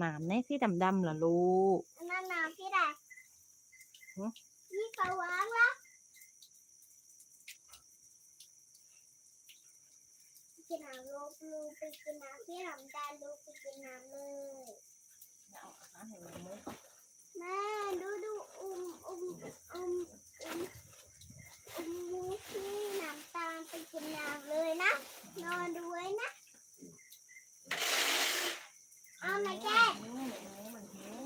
หนามในสีดำๆเหรอลูกอันนั้นน้ำพี่แดกหือนี่เขาวางแล้วกินน้ำลูกลูกไปกินน้ำพี่น้ำตาลลูกไปกินน้ำเลย เอาอาหารให้มันมุก แม่ดูดูอุ้มอุ้มอุ้มอุ้มอุ้มมูที่น้ำตาลไปกินน้ำเลยนะ นอนด้วยนะ เอาไหนแก้ หิวหนูมันหิว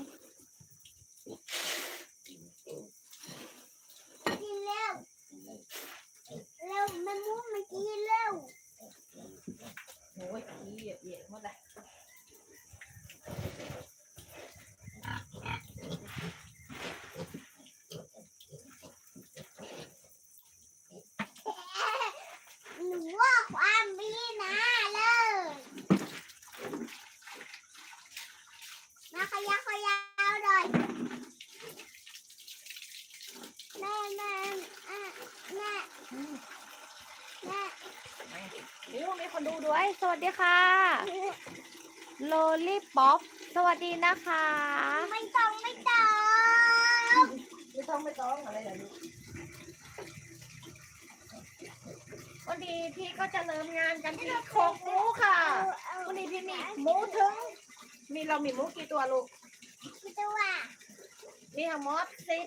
กินเร็ว เร็วแม่มูมันกินเร็ว โอ้ยขี้เหยียดเหยียดหมดเลย หนูว่าความดีนะเลยมาขยับขยับหน่อยแม่แม่อะแม่แม่ หิวมีคน ดูด้วย สวัสดีค่ะ โลลี่ป๊อป สวัสดีนะคะ ไม่ต้องไม่ต้องไม่ต้องไม่ต้องอะไรเหรอลูกวันนี้พี่ก็จะเริ่มงานกันที่โคกหมูค่ะเอาวันนี้พี่มีหมูถึง มีเรามีหมูกี่ตัวลูกพี่ตัวมีทั้งหมดสิบ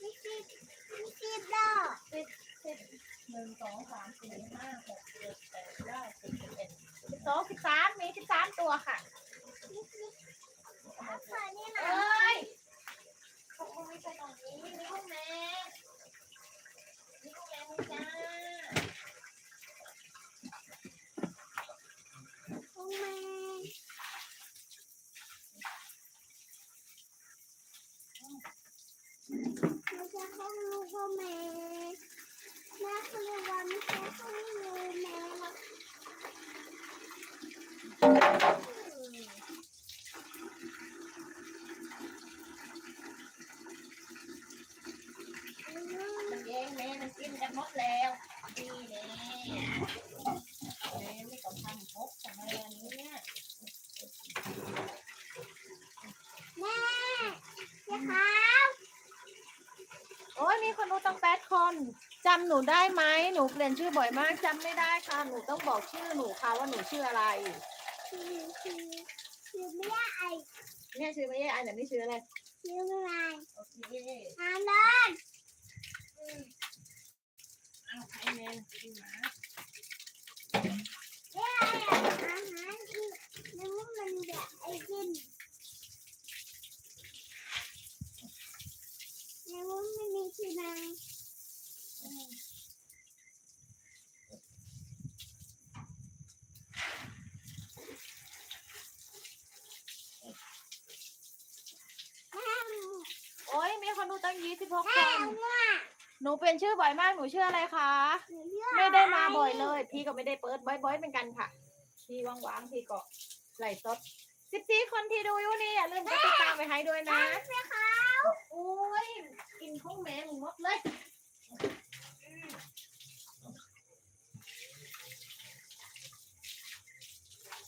พี่สิบพี่สิบดอกสิบสิบ หนึ่งสองสามสี่ห้าหกเจ็ดแปดเก้าสิบสิบเอ็ดสิบสองสิบสามมีสิบสามตัวค่ะเอ้ยเขาคงไม่ใช่ตรงนี้นี่ห้องแม่นี่ห้องแม่มึงจ้าโอ้แม่ไม่ใช่ห้องลูกพ่อแม่แม่คือว่าไม่ใช่ห้องลูกหรอกมันเองแม่ มันกินกันหมดแล้วนี่แน่แม่ไม่ต้องทำพกทำอะไรอันนี้เนี่ย แม่เจ้าขาว โอ้ยมีคนดูตั้งแปดคนจำห นูได้ไหมหนูเปลี่ยนชื่อบ่อยมากจำไม่ได้ค่ะ หนูต้องบอกชื่อหนูค่ะว่าหนูชื่ออะไรคือคือคือไม่ได้ไอเนี่ยชื่อไม่ใช่อันนี้ชื่ออะไรคือไม่ได้โอเคทานเลยเอาไข่แมนกินหมาเอ้ยอาหารคือนึกว่ามันแบบไอ้กินกว่ามันมีที่นั่ง แม่ โอ้ยมีคนดู ตั้งยี่สิบหกคแม่นว่าหนูเปลี่ยนชื่อบ่อยมากหนูชื่ออะไรคะหนูเชื่อไม่ได้มาบ่อยเลย พี่ก็ไม่ได้เปิดบ่อยๆเหมือนกันค่ะ พี่ว่างๆพี่ก็ไล่สดสิบสี่คนที่ดูอยู่นี่อย่าลืมกดติดตามไปให้ด้วยนะเสื้อขาวโอ้ยกินข้าวแม่มึงหมดเลย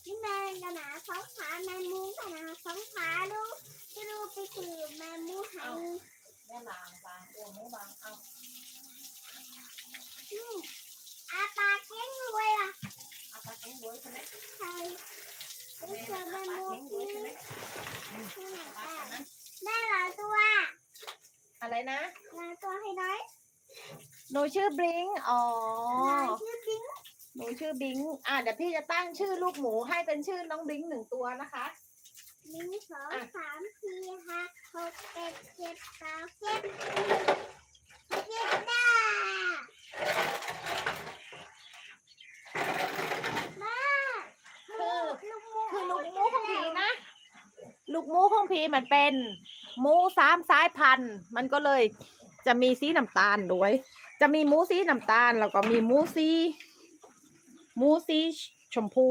นี่แมงกันนะสองขาแมงมุมกันนะสองขาดูจะดูไปคือแมงมุมหาย แม่ลางบางตัวหมูบางเอาอาปากเก่งรวยล่ะอาปาแข็งด้วยใช่ไหมใช่แม่อาแมปางมุแข็มงด้วยใช่ไหมที่ไหนปลาอะอันนั้นแม่หลายตัว อะไรนะหลายตัวให้น้อยหนูชื่อบลิงอ๋อหลายชื่อจริงหนูชื่อบิง อะเดี๋ยวพี่จะตั้งชื่อลูกหมูให้เป็นชื่อน้องบิงหนึ่งตัวนะคะหนึ่งสองสามสี่ห้าหก เจ็ดเจ็ดแปดเจ็ดเจ็ดด้าแม่ลูกลูกมูคือลูกหมูของผีนะ ลูกหมูของผีมันเป็นหมูสามสายพันธุ์ มันก็เลยจะมีสีน้ำตาลด้วย จะมีหมูสีน้ำตาล แล้วก็มีหมูสีหมูสีชมพู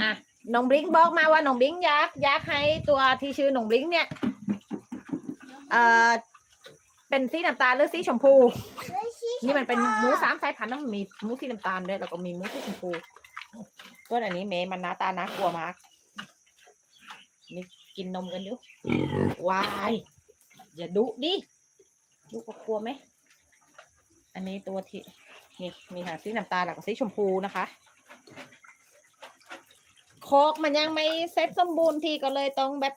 อะ น้องบลิงบอกมาว่าน้องบลิงอยากอยากให้ตัวที่ชื่อน้องบลิงเนี่ย เอ่อ เป็นสีน้ำตาลหรือสีชมพู นี่มันเป็นหมูสามสายพันธุ์นะมันมีหมูสีน้ำตาลด้วยแล้วก็มีหมูสีชมพูตัวอันนี้เมย์มันหน้าตาน่ากลัวมากนี่กินนมกันอยู่วายอย่าดุดิลูกก็กลัวไหม อันนี้ตัวที่นี่มีหางสีน้ำตาลแล้วก็สีชมพูนะคะ โคกมันยังไม่เซ็ตสมบูรณ์ทีก็เลยต้องแบบ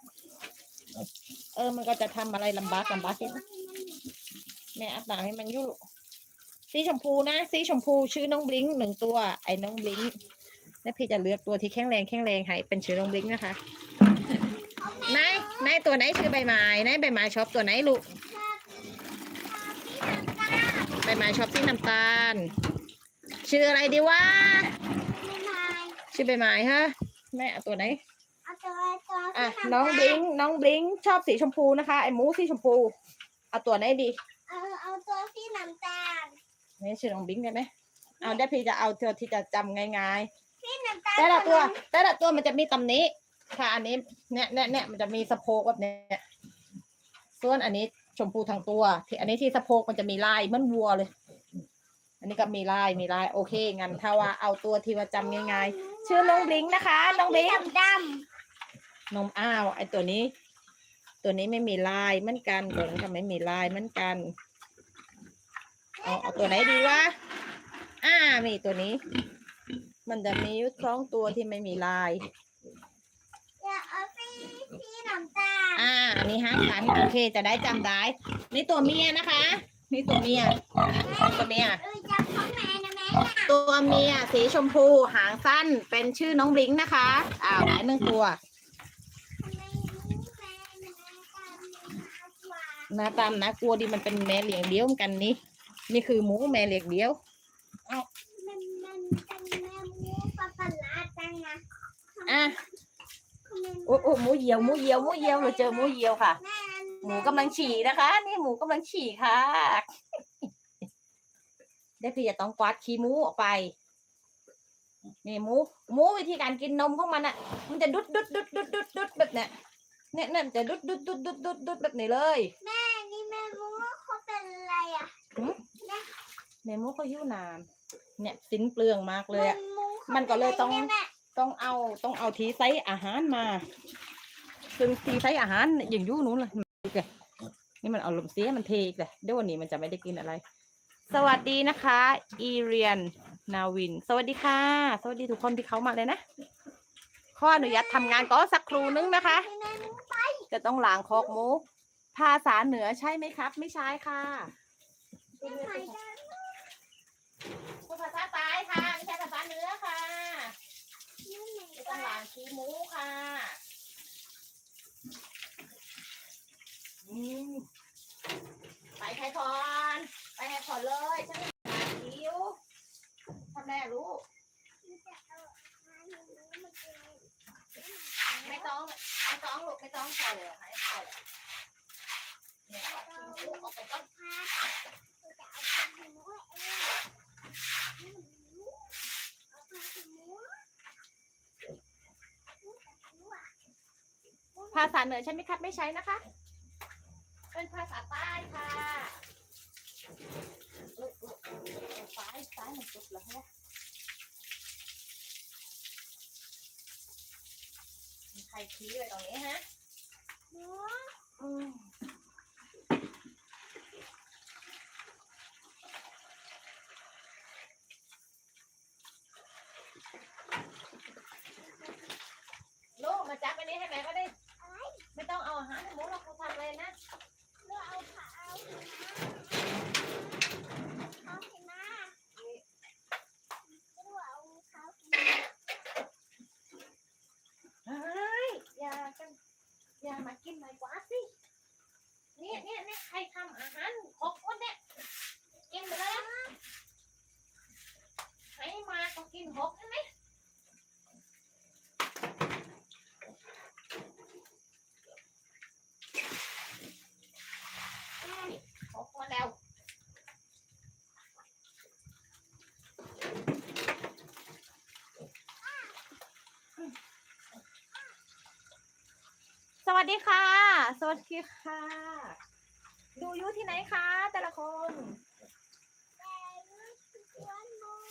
เออ มันก็จะทำอะไรลำบากลำบากนิดนึงแม่อัดหนาให้มันอยุ่ลูกสีชมพูนะ สีชมพูชื่อน้องบลิงหนึ่งตัว ไอ้น้องบลิงแล้วพี่จะเลือกตัวที่แข็งแรงแข็งแรงให้เป็นชื่อน้องบลิงนะคะนายนายตัวไหนชื่อใบไม้นายใบไม้ชอบตัวไหนลูก ใบไม้ชอบสีน้ำตาล ชื่ออะไรดีวะไม่มาชื่อใบไม้ฮะ แม่เอาตัวไหนเอาตัวตัวอะที่ทำน้องบได้ลิงน้องบลิงชอบสีชมพูนะคะ ไอ้หมูสีชมพูเอาตัวไหนดีเออเอาตัวที่น้ำตาลนี่ชื่อน้องบลิงได้ไหมเอาได้พี่จะเอาตัวที่จะจำง่ายที่น้ำตาลๆแต่ละตัวนั้นแต่ละตัวมันจะมีตำหนี้ค่ะ อันนี้เนี่ยเนี่ยเนี่ยมันจะมีสะโพกแบบเนี้ยส่วนอันนี้ชมพูทั้งตัวที่อันนี้ที่สะโพกมันจะมีลายเหมันวัวเลย อันนี้ก็มีลายมีลายโอเคงั้นถ้าว่าเอาตัวที่ว่าจำง่ายๆชื่อน้องบลิงนะคะ น้องบลิงดำดนมอ้าวไอตัวนี้ ตัวนี้ไม่มีลายเหมือนกันตัวนี้ก็ไม่มีลายเหมือนกันเอาเอาตัวไหนดีวะอ่ามีตัวนี้ มันจะมีอยู่สองตัวที่ไม่มีลายำอย่าเอาที่ที่น้ำตาลอ่าอันนี้ห้าพันโอเคจะได้จำได้นี่ตัวเมียนะคะ นี่ตัวเมียตัวเมีย ตัวเมียสีชมพูหางสั้นเป็นชื่อน้องบลิงนะคะ อ้าวได้หนึ่งตัวทำไมรู้แม่นะแม่ตามหากว่าหน้าตามนะกลัวดีมันเป็นแม่เลี้ยงเดียวเหมือนกันนี่ นี่คือหมูแม่เลี้ยงเดียว มันมันเป็นแม่หมูปลาปลาร้าจังนะอะทำไมโอ้โอ้หมูเหยียวหมูเหยียวหมูเหยียวเราเจอหมูเหยียวค่ะ แม่หมูกำลังฉี่นะคะ นี่หมูกำลังฉี่ค่ะ ได้พี่จะต้องกวาดขี้หมูออกไปนี่หมูหมูวิธีการกินนมของมันอะ มันจะดุดดุดดุดดุดดุดดุดแบบเนี้ยเนี่ยเนี่ยมันจะดุดดุดดุดดุดดุดดุดแบบนี้เลย แม่นี่แม่หมูเขาเป็นอะไรอะแม่หมูเขาหิ้วนานเนี่ยสิ้นเปลืองมากเลยอะหมูขามันก็เลยต้องป็นะไรนี่แม่ต้องเอาต้องเอาทีไซส์อาหารมาซึ่งทีไซส์อาหารอย่างยู่นู้นเลยอีกเลยนี่มันเอาลมณ์เสียมันเทอีกเลยเดี๋ยววันนี้มันจะไม่ได้กินอะไร สวัสดีนะคะ อีเรียนนาวิน สวัสดีค่ะ สวัสดีทุกคนที่เขามาเลยนะ ข้ออนุญาตทำงานก็สักครู่นึงนะคะ จะต้องล้างคอกหมูภาษาเหนือใช่ไหมครับ ไม่ใช่ค่ะภาษาใต้ค่ะไม่ใช่ภาษาเหนือค่ะจะต้องล้างขี้มูค่ะไปใครก่อนไปใคร ก่อเลยฉันไม่หาคิวทำแม่รู้จะเอาอาหารหมูมากินไม่ต้องไม่ต้องลูกไม่ต้องใส่เลยให้ใส่เนี่ยว่าขี้หมูออกไปก่อนจะเอาผักหมูเองภาษาเหนือใช่ไหมครับไม่ใช้นะคะ เป็นภาษาใต้ค่ะ ออเออเออเออซ้ายซ้ายมันจุดแล้วฮะมีใครชี้เลยตรงนี้ฮะ หมู อืมลูกมาจับอันนี้ให้แม่ก็ได้ ไม่ต้องเอาอาหารให้หมูเราครูทำเลยนะ เลือกเอาผักเอาเอาหิมะเลือกเอาเขาหิมะ เฮ้ยอย่ากันอย่ามากินหน่อยกว่าสิเนี่ยเนี่ยเนี่ยใครทำอาหารหกคนเนี่ยกินไปแล้วนะใครมาก็กินหกใช่ไหมหกคนแล้ว ส วัสดีค่ะ สวัสดีค่ะ ดูอยูที่ไหนคะแต่ละคน แต่รู้สึกว่าหมู น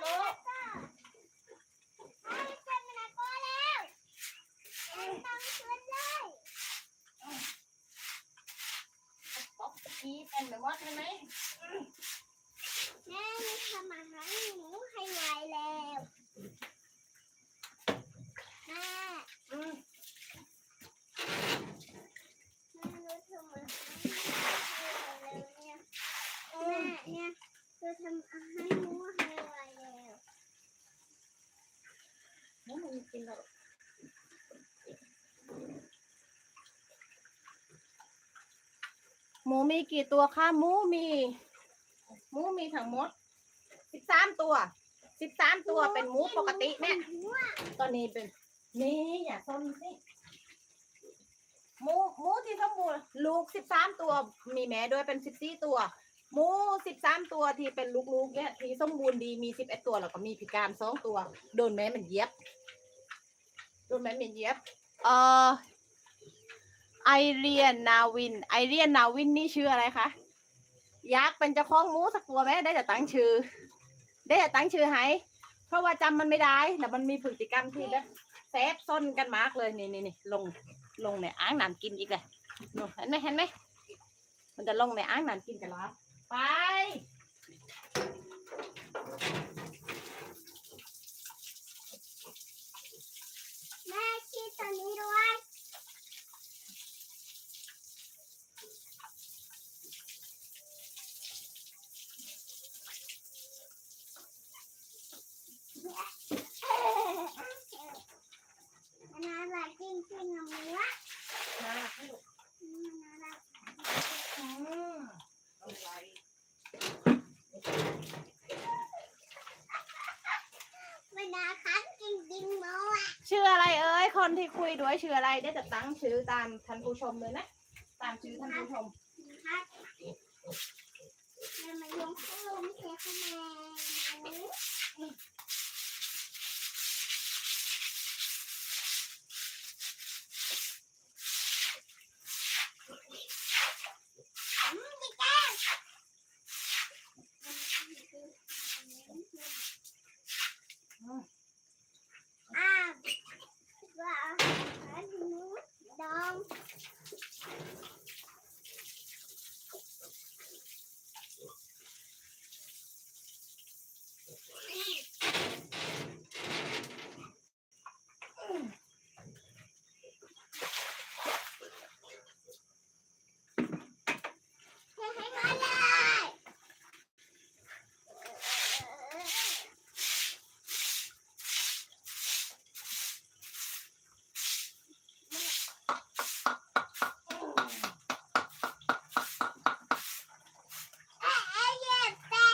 เลย ป๊อก กี้เป็นแบบว่าใช่ไหมแม่มีทำอาหารหมูให้ไวแล้วแม่อืมแม่รู้ทำอา หารให้ไวแล้วเนี่ยแม่เนี่ยเราทำอาหารหมูให้ไวแล้วนี่มันกินแล้วหมูมีกี่ตัวคะหมูมี หมูมีทั้งหมดสิบสามตัวสิบสามตัวเป็นหมูปกติแม่ตอนนี้เป็น นี่อย่าซนสิหมูหมูที่สมบูรณ์ลูกสิบสามตัว มีแม่ด้วยเป็นสิบสี่ตัว หมูสิบสามตัวที่เป็นลูกๆเนี่ยที่สมบูรณ์ดีมีสิบเอ็ดตัวแล้วก็มีพิการสองตัว โดนแม่มันเหย็บ โดนแม่มันเหย็บ เอ่อ ไอเรียนนาวิน ไอเรียนนาวินนี่ชื่ออะไรคะยากษ์เป็นเจ้าของหมูสักตัวไหมได้แต่ตั้งชื่อ ได้แต่ตั้งชื่อให้เพราะว่าจำมันไม่ได้แต่มันมีพฤติกรรมที่แบบแซบซนกันมากเลยนี่นี่นี่ลงลงในอ่างน้ำกินอีกเลยนูเห็นไหมเห็นไหมมันจะลงในอ่างน้ำกินกันแล้วไปแม่คิดตอนนี้ด้วย มั นน่ารักจริงๆอะมึงวะน่ารักไหมลูกมันน่ารักอืมเอาไว้มันน่ารักจริงๆมั้งวะชื่ออะไรเอ้ยคนที่คุยด้วยชื่ออะไรได้แต่ตั้งชื่อตามท่านผู้ชมเลยนะ ตามชื่อท่านผู้ชมครับมันมายงข้าวลมเสียคะแนนอืมพี่แก้วอ้าวว่าอาหารหมูดอง ให้ให้มาเลยเอ๊ะเอ๊ะเย็บแตะ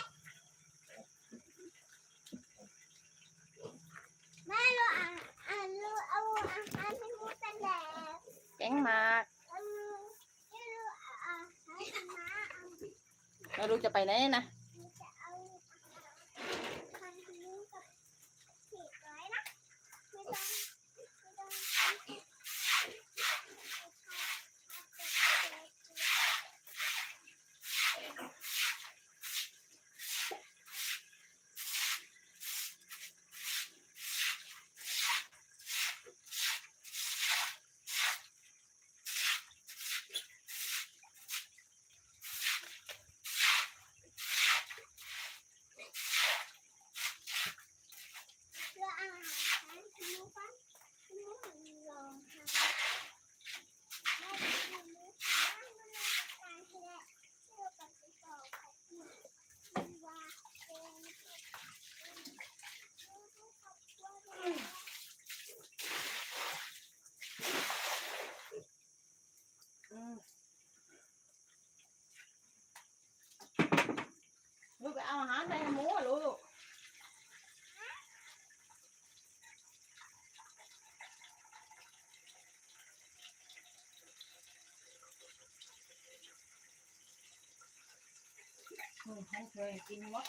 แม่รู้อะอะรู้เอาอาหารให้หมูแต่แดด เก่งมาก เอารู้ไม่รู้อะให้ม้าเอา ไม่รู้ จะไปไหนนะจะเอาคันนี้กับขีดไว้นะ ไม่ต้องไม่ต้องเพื่ออาหารหมูฟันหมูลองทำแม่หมูทำมันลองการแสดงเชื่อกับติดต่อกับที่ว่าเป็น อืมลูก ไปเอาอาหารใส่ให้หมูอะลูกอืมให้เคยกินหมด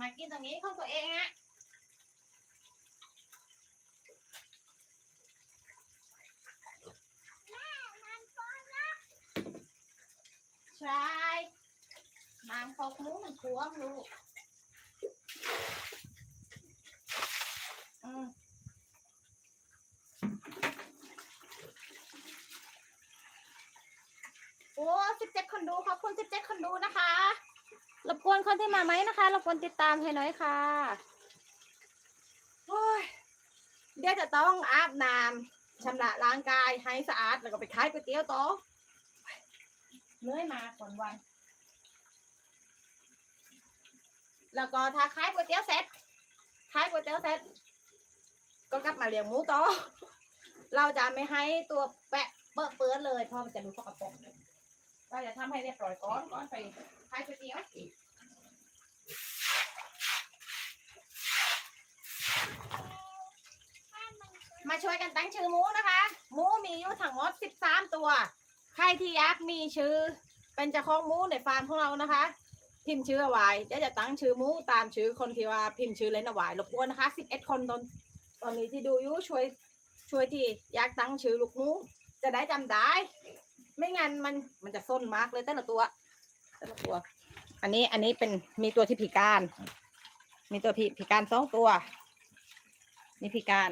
มากินตรงนี้ของตัวเองอะ น้ำคอกห มูมันท่วมลูกอืมโอ้สิบเจ็ดคนดูขอบคุณสิบเจ็ดคนดูนะคะรบกวนคนที่มาไหมนะคะรบกวนติดตามให้หน่อยค่ะโอ้ยเดี๋ยวจะต้องอาบน้ำชำระร่างกายให้สะอาดแล้วก็ไปขายก๋วยเตี๋ยวต่อเหนื่อยมาก่อนวัน แล้วก็ถ้าขายก๋วยเตี๋ยวเสร็จขายก๋วยเตี๋ยวเสร็จก็กลับมาเลี้ยงหมูต่อเราจะไม่ให้ตัวแปะเปื้อนเปื้อนเลยเพราะมันจะดูสกปรกเราจะทำให้เรียบร้อยก่อนก่อนไปขายก๋วยเตี๋ยวมาช่วยกันตั้งชื่อหมูนะคะหมูมีอยู่ทั้งหมด 13 ตัว ใครที่อยากมีชื่อ เป็นเจ้าของหมูในฟาร์มของเรานะคะ พิมพ์ชื่อเอาไว้เดี๋ยวจะตั้งชื่อมูตามชื่อคนที่ว่าพิมพ์ชื่อเล่นเอาไว้รบกวนนะคะ11คนตอนตอนนี้ที่ดูอยู่ช่วยช่วยที่อยากตั้งชื่อลูกมูจะได้จำได้ ไม่งั้นมันมันจะส้นมากเลยแต่ละตัวแต่ละตัว อันนี้อันนี้เป็นมีตัวที่พิการ มีตัวพิพิการสองตัวนี่พิการ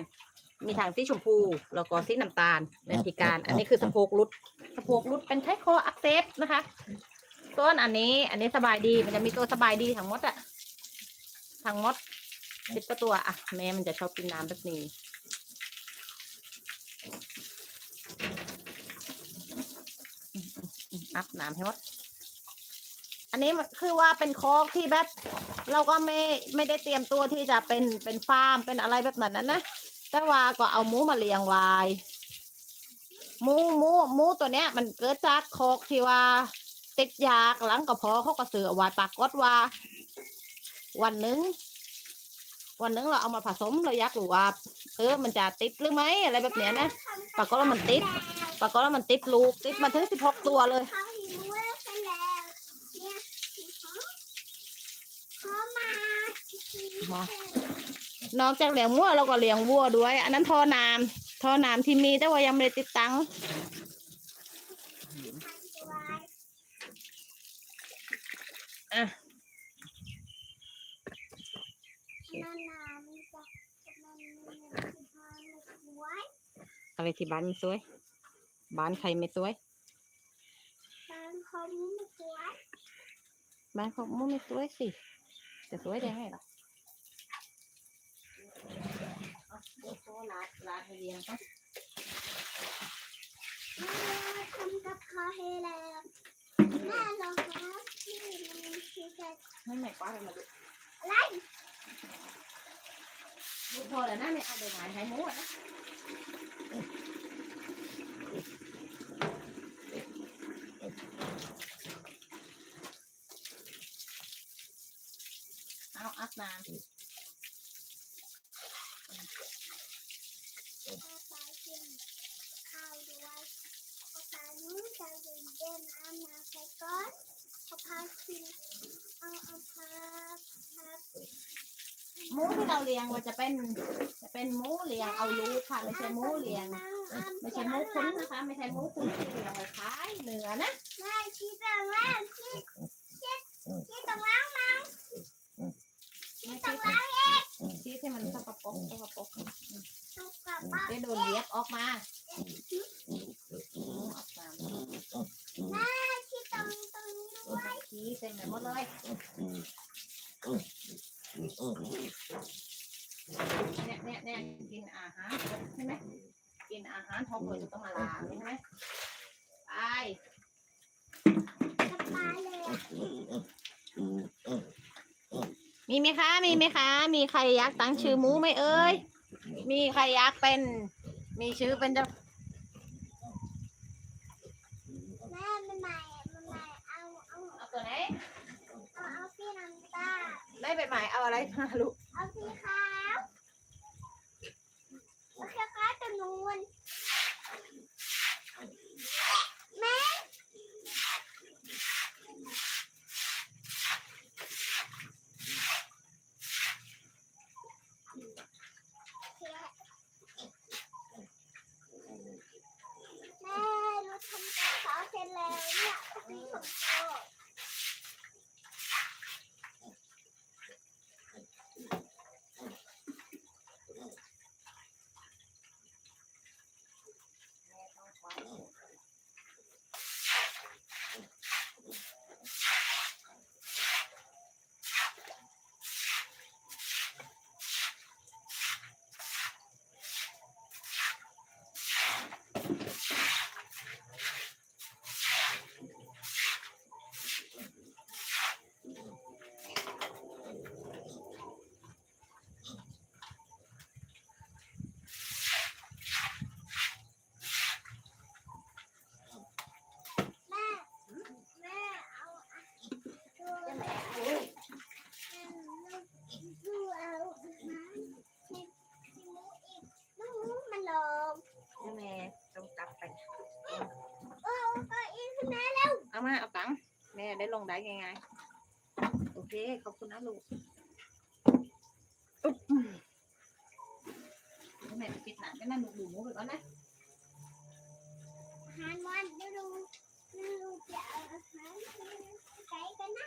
มีทางสีชมพูแล้วก็สีน้ำตาลเป็นพิการ อันนี้คือสะโพกรุดสะโพกรุดเป็นไทคออักเสบนะคะ ส่วนอันนี้ อันนี้สบายดีมันจะมีตัวสบายดีทั้งหมดอะทั้งหมดสิบกว่าตัวอะแม่มันจะชอบกินน้ำแบบนี้อัพน้ำให้หมดอันนี้คือว่าเป็นคอกที่แบบเราก็ไม่ไม่ได้เตรียมตัวที่จะเป็นเป็นฟาร์มเป็นอะไรแบบนั้นนะนะแต่ว่าก็เอาหมูมาเลี้ยงไว้หมูหมูหมูตัวเนี้ย มันเกิดจากโคอกที่ว่า ติดยากหลังกระเพาะเขาก็เสือเอาไว้ปรากฏว่า วันหนึ่งวันหนึ่งเราเอามาผสมเราอยากรู้ว่าเออมันจะติดหรือไม่อะไรแบบเนี้ยนะปรากฏว่ามันติดปรากฏว่ามันติดลูกติดมาถึงสิบหกตัวเลยเขาหิวแล้วไปแล้วเนี่ยเขามามานอกจากเลี้ยงวัวเราก็เลี้ยงวัวด้วย อันนั้นท่อน้ำท่อน้ำที่มีแต่ว่ายังไม่ได้ติดตั้ง อะมันน้ำจะมันมันทานไว้อะไรที่บ้านไม่สวย บ้านใครไม่สวยทานเขาไม่สวย บ้านเขาไม่สวยสิ จะสวยได้ไงล่ะเอาโอ้โหลาดลาดให้เรียงก่อนแม่ทำกับข้าวให้แล้วแม่รอครับที่มันคือจะให้แม่ป้าไปมาดูอะไรดูพอแล้วนะเนี่ยเอาไปไหนให้หมูอะนะเอาอาบ น้ำเอาไปกินข้าวด้วยเอาไปนู้นจะเดินเดินอาบน้ำไปก่อน เอาพากินเอาเอาพาพาหมูที่เราเลี้ยงมันจะเป็นจะเป็นหมูเลี้ยงเอาลูกค่ะไม่ใช่หมูเลี้ยงไม่ใช่หมูคุ้นนะคะ ไม่ใช่หมูคุ้นที่เลี้ยงไว้ขายเนื้อนะแม่ชี้ตรงล่างชี้ชี้ชี้ตรงล่างมั้งชี้ไม่ตรใช่งล่างที่ที่มันสกปรกสกปรกถูกกับบ้านได้โดนเลียบออกมาหมูออกมา แม่ชี้ตรงตรงนี้ด้วย เต็มไปหมดเลยเนี่ยเนี่ยเนี่ยกินอาหารใช่ไหมกินอาหารท้องเลยจะต้องมาล้างใช่ไหมไปกับปเลยมีไหมคะ มีไหมคะ มีใครอยากตั้งชื่อหมูไหมเอ่ย มีใครอยากเป็น มีชื่อเป็นเจ้า แม่มันใหม่มันใหม่เอาเอา เอาตัวไหนเอาเอาสีน้ำตาลได้ไปหมายเอาอะไรมาลูกเอาสีขาวเอาสีขาวตัวนูนแม่แม่เราทำกับข้าเสร็จแล้วเนี่ยสีของพ่อ มาเอาตังค์แม่ได้ลงได้ไงไงโอเคขอบคุณนะลูกแม่ไปปิดหนังกันนะลูกดูหมูไปก่อนนะอาหารวันดูดูดูจะเอาอาหารไก่กันนะ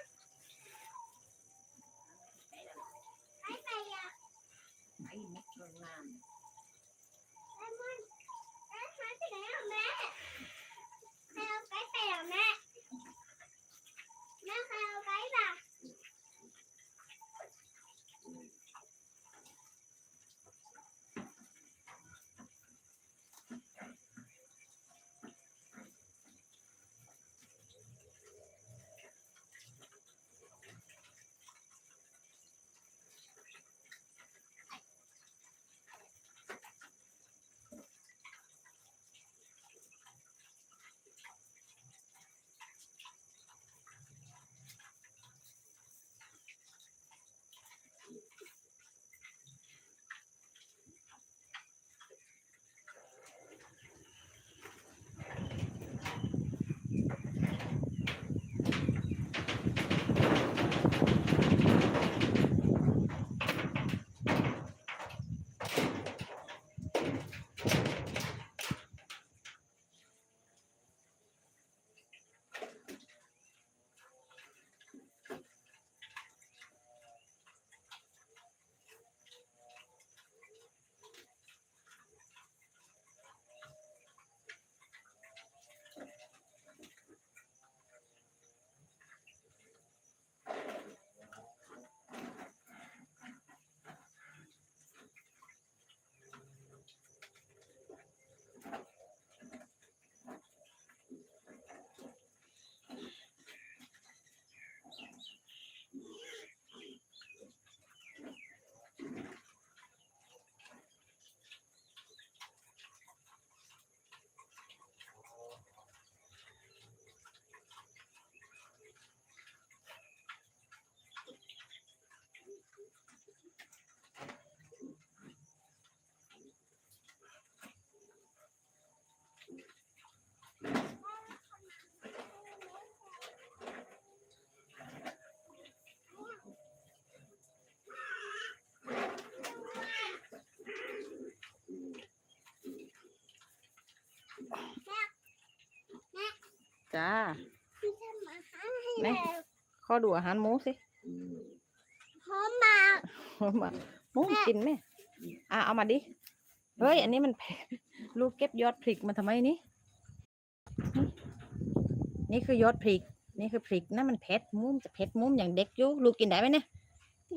ารให้แม่แล้วขอดูอาหารหมูสิหอมมากมาหมูกินไหมอะเอามาดิ เฮ้ย อันนี้มันเผ็ดลูกเก็บยอดพริกมาทำไมนี่ นี่คือยอดพริก นี่คือพริกนะมันเผ็ดมุมนจะเผ็ดมุมอย่างเด็กอยู่ลูกกินได้ไหมเนี่ย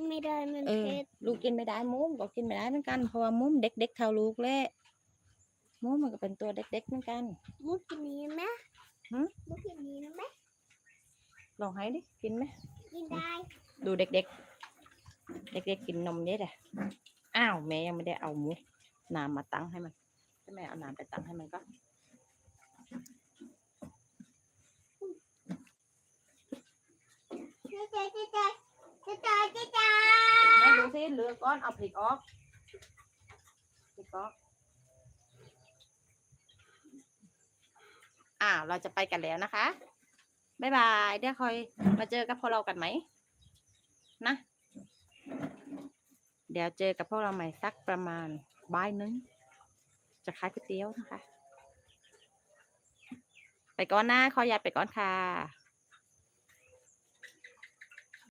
ไม่ได้มันเออเผ็ดลูกกินไม่ได้มุมก็กินไม่ได้เหมือนกันเพราะว่ามุมเด็กๆเท่าลูกแหละมุมมันก็เป็นตัวเด็กๆเหมือนกันมุกกินนี้ไหมหืมมุกกินนี้ไหม ลองให้ดิ กินไหม กินได้ ดูเด็กๆ เด็กๆกินนมเยอะเลยอ้าวแม่ยังไม่ได้เอาหมูน้ำมาตั้งให้มันถ้าแม่เอาน้ำไปตั้งให้มันก็แม่ดูสิเหลือก้อนเอาพลิกออกพลิกออกอ่าเราจะไปกันแล้วนะคะ บ๊ายบาย เดี๋ยวคอยมาเจอกับพวกเรากันไหม นะ เดี๋ยวเจอกับพวกเราใหม่สักประมาณบ่ายหนึง จะขายก๋วยเตี๋ยวนะคะ ไปก่อนนะขออนุญาตไปก่อนค่ะ